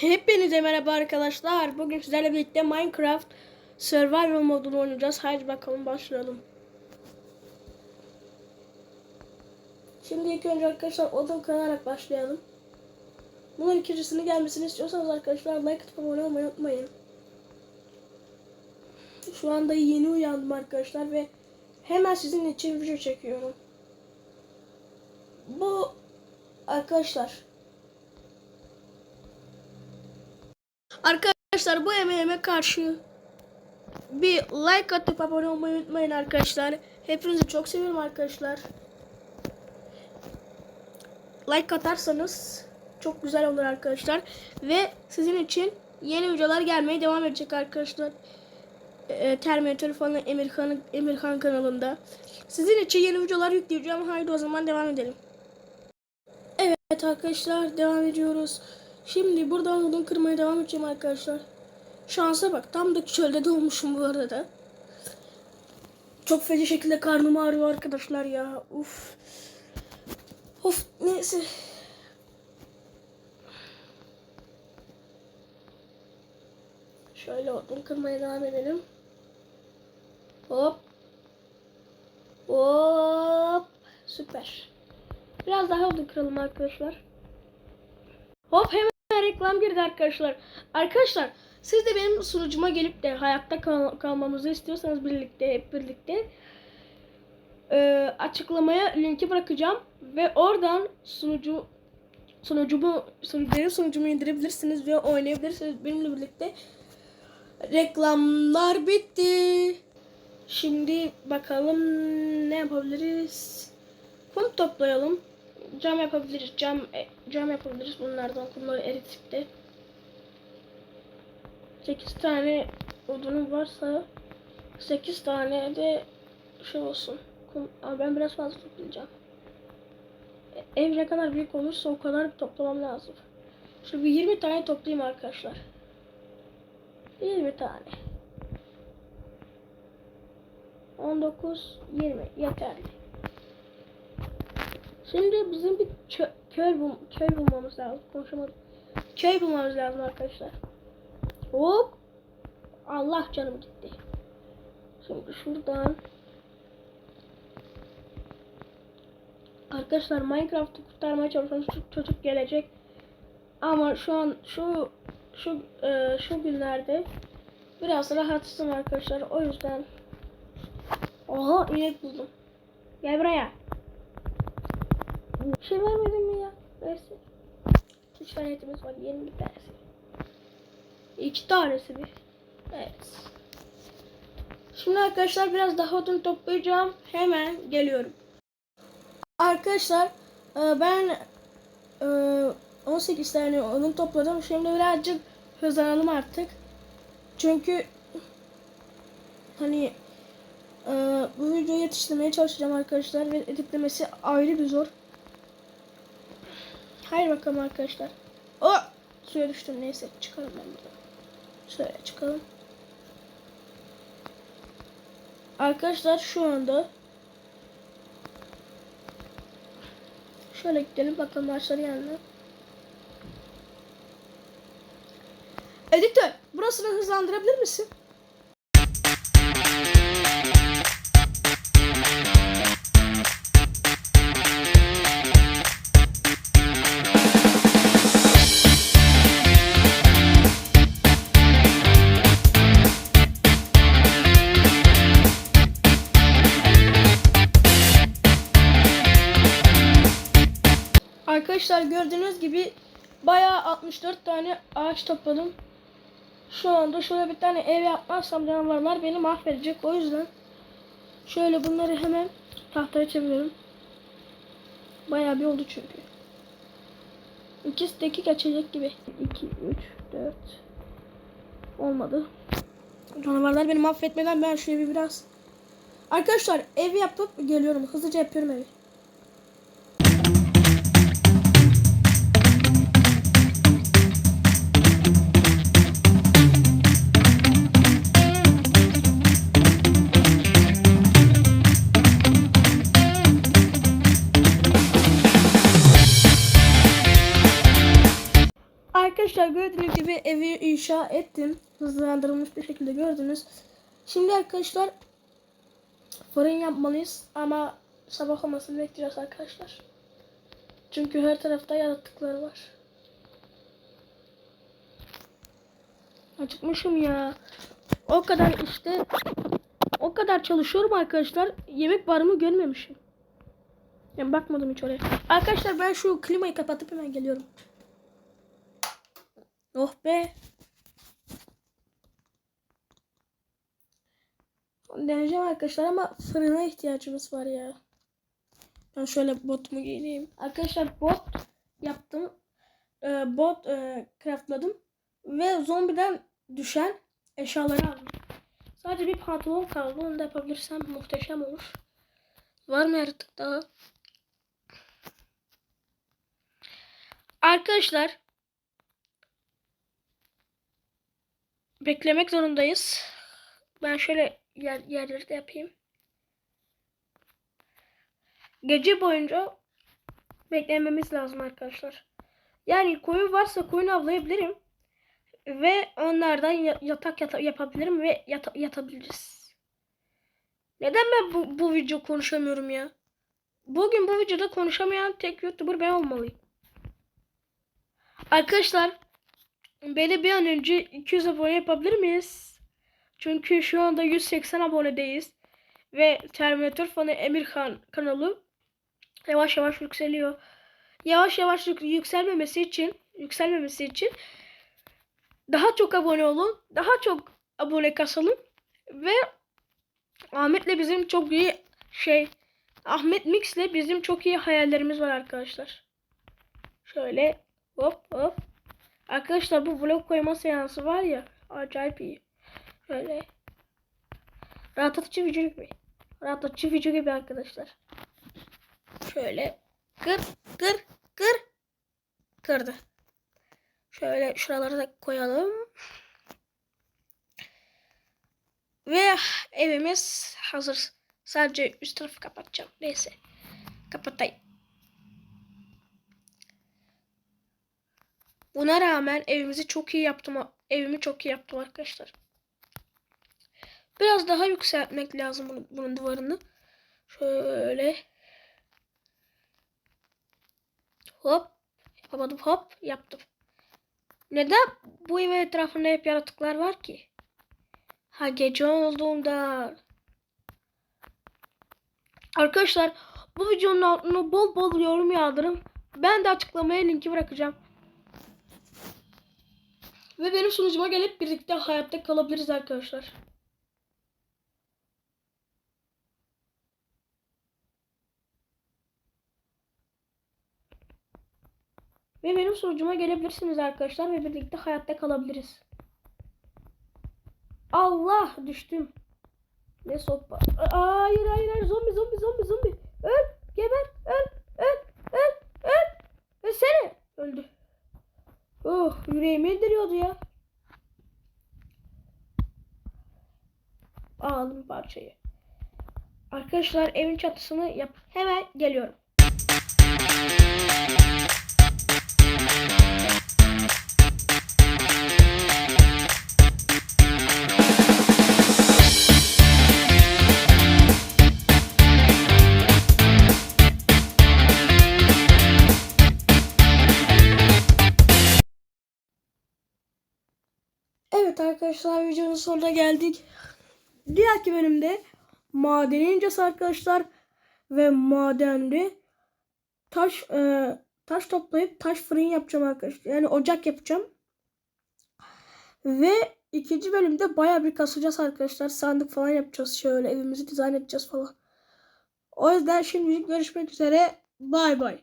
Hepinize merhaba arkadaşlar. Bugün sizlerle birlikte Minecraft Survival modunu oynayacağız. Haydi bakalım başlayalım. Şimdi ilk önce arkadaşlar odun kırarak başlayalım. Bunun ikincisini gelmesini istiyorsanız arkadaşlar like atıp abone olmayı unutmayın. Şu anda yeni uyandım arkadaşlar ve hemen sizin için video çekiyorum. Bu arkadaşlar Arkadaşlar bu emeğime karşı bir like atıp abone olmayı unutmayın arkadaşlar. Hepinizi çok seviyorum arkadaşlar. Like atarsanız çok güzel olur arkadaşlar. Ve sizin için yeni videolar gelmeye devam edecek arkadaşlar. Ee, Terminator falan Emirhan, Emirhan kanalında. Sizin için yeni videolar yükleyeceğim. Haydi o zaman devam edelim. Evet arkadaşlar devam ediyoruz. Şimdi buradan odun kırmaya devam edeceğim arkadaşlar. Şansa bak tam da çölde doğmuşum bu arada. Çok feci şekilde karnım ağrıyor arkadaşlar ya. Uf. Of neyse. Şöyle odun kırmaya devam edelim. Hop. Hop. Süper. Biraz daha odun kıralım arkadaşlar. Hop hemen reklam girdi arkadaşlar. Arkadaşlar siz de benim sunucuma gelip de hayatta kal- kalmamızı istiyorsanız birlikte hep birlikte e, açıklamaya linki bırakacağım ve oradan sunucu sunucumu sunucu, benim sunucumu indirebilirsiniz ve oynayabilirsiniz benimle birlikte. Reklamlar bitti. Şimdi bakalım ne yapabiliriz? Kum toplayalım cam yapabiliriz. Cam e, cam yapabiliriz bunlardan. Kumları eritip de 8 tane odunum varsa 8 tane de şey olsun. Kum, Aa, ben biraz fazla toplayacağım. E, Ev ne kadar büyük olursa o kadar toplamam lazım. Şimdi bir 20 tane toplayayım arkadaşlar. 20 tane. 19, 20 yeterli. Şimdi bizim bir kö köy, bul köy bulmamız lazım. Konuşamadım. Köy bulmamız lazım arkadaşlar. Hop. Allah canım gitti. Şimdi şuradan. Arkadaşlar Minecraft'ı kurtarmaya çalışan çocuk gelecek. Ama şu an şu şu e, şu günlerde biraz rahatsızım arkadaşlar. O yüzden Oha inek buldum. Gel buraya. Bir şey vermedin mi ya? Neyse. Üç tane etimiz var. Yeni bir tanesi. İki tanesi bir. Evet. Şimdi arkadaşlar biraz daha odun toplayacağım. Hemen geliyorum. Arkadaşlar e, ben e, 18 tane odun topladım. Şimdi birazcık hızlanalım artık. Çünkü hani e, bu videoyu yetiştirmeye çalışacağım arkadaşlar ve editlemesi ayrı bir zor. Hayır bakalım arkadaşlar. O suya düştüm neyse çıkalım ben buradan. Şöyle çıkalım. Arkadaşlar şu anda şöyle gidelim bakalım ağaçların yanına. Editör burasını hızlandırabilir misin? Arkadaşlar gördüğünüz gibi bayağı 64 tane ağaç topladım. Şu anda şöyle bir tane ev yapmazsam canavarlar beni mahvedecek. O yüzden şöyle bunları hemen tahtaya çeviriyorum. Bayağı bir oldu çünkü. İkisi dakika geçecek gibi. 2, 3, 4 Olmadı. Canavarlar beni mahvetmeden ben şöyle bir biraz Arkadaşlar ev yapıp geliyorum. Hızlıca yapıyorum evi. İnşa ettim. Hızlandırılmış bir şekilde gördünüz. Şimdi arkadaşlar fırın yapmalıyız ama sabah olmasını bekleyeceğiz arkadaşlar. Çünkü her tarafta yaratıklar var. Acıkmışım ya. O kadar işte o kadar çalışıyorum arkadaşlar. Yemek var mı görmemişim. Yani bakmadım hiç oraya. Arkadaşlar ben şu klimayı kapatıp hemen geliyorum. Oh be. Deneyeceğim arkadaşlar ama fırına ihtiyacımız var ya. Ben şöyle botumu giyineyim. Arkadaşlar bot yaptım. Ee, bot e, craftladım. Ve zombiden düşen eşyaları aldım. Sadece bir pantolon kaldı. Onu da yapabilirsem muhteşem olur. Var mı yaratık daha? Arkadaşlar beklemek zorundayız. Ben şöyle yer, yerleri de yapayım. Gece boyunca beklememiz lazım arkadaşlar. Yani koyun varsa koyun avlayabilirim. Ve onlardan ya- yatak yata- yapabilirim ve yata- yatabiliriz. Neden ben bu, bu video konuşamıyorum ya? Bugün bu videoda konuşamayan tek YouTuber ben olmalıyım. Arkadaşlar beni bir an önce 200 abone yapabilir miyiz? Çünkü şu anda 180 abonedeyiz. Ve Terminator fanı Emirhan kanalı yavaş yavaş yükseliyor. Yavaş yavaş yük- yükselmemesi için yükselmemesi için daha çok abone olun. Daha çok abone kasalım. Ve Ahmet'le bizim çok iyi şey Ahmet Mix'le bizim çok iyi hayallerimiz var arkadaşlar. Şöyle hop hop. Arkadaşlar bu vlog koyma seansı var ya acayip iyi. Şöyle rahatlatıcı video gibi. Rahatlatıcı video gibi arkadaşlar. Şöyle kır kır kır kırdı. Şöyle şuraları da koyalım. Ve evimiz hazır. Sadece üst tarafı kapatacağım. Neyse. Kapatayım. Buna rağmen evimizi çok iyi yaptım. Evimi çok iyi yaptım arkadaşlar. Biraz daha yükseltmek lazım bunun, bunun duvarını. Şöyle. Hop. Yapamadım hop. Yaptım. Neden bu evin etrafında hep yaratıklar var ki? Ha gece olduğunda. Arkadaşlar bu videonun altına bol bol yorum yağdırın. Ben de açıklamaya linki bırakacağım. Ve benim sunucuma gelip birlikte hayatta kalabiliriz arkadaşlar. Ve benim sunucuma gelebilirsiniz arkadaşlar ve birlikte hayatta kalabiliriz. Allah düştüm. Ne sopa. Hayır hayır hayır zombi zombi zombi zombi. Öl geber öl öl öl öl. Ölsene. Öldü. Oh yüreğimi indiriyordu ya. Aldım parçayı. Arkadaşlar evin çatısını yap. Hemen geliyorum. Evet arkadaşlar videonun sonuna geldik. Diğerki bölümde madene ineceğiz arkadaşlar. Ve madende taş e, taş toplayıp taş fırın yapacağım arkadaşlar. Yani ocak yapacağım. Ve ikinci bölümde baya bir kasacağız arkadaşlar. Sandık falan yapacağız. Şöyle evimizi dizayn edeceğiz falan. O yüzden şimdi görüşmek üzere. Bay bay.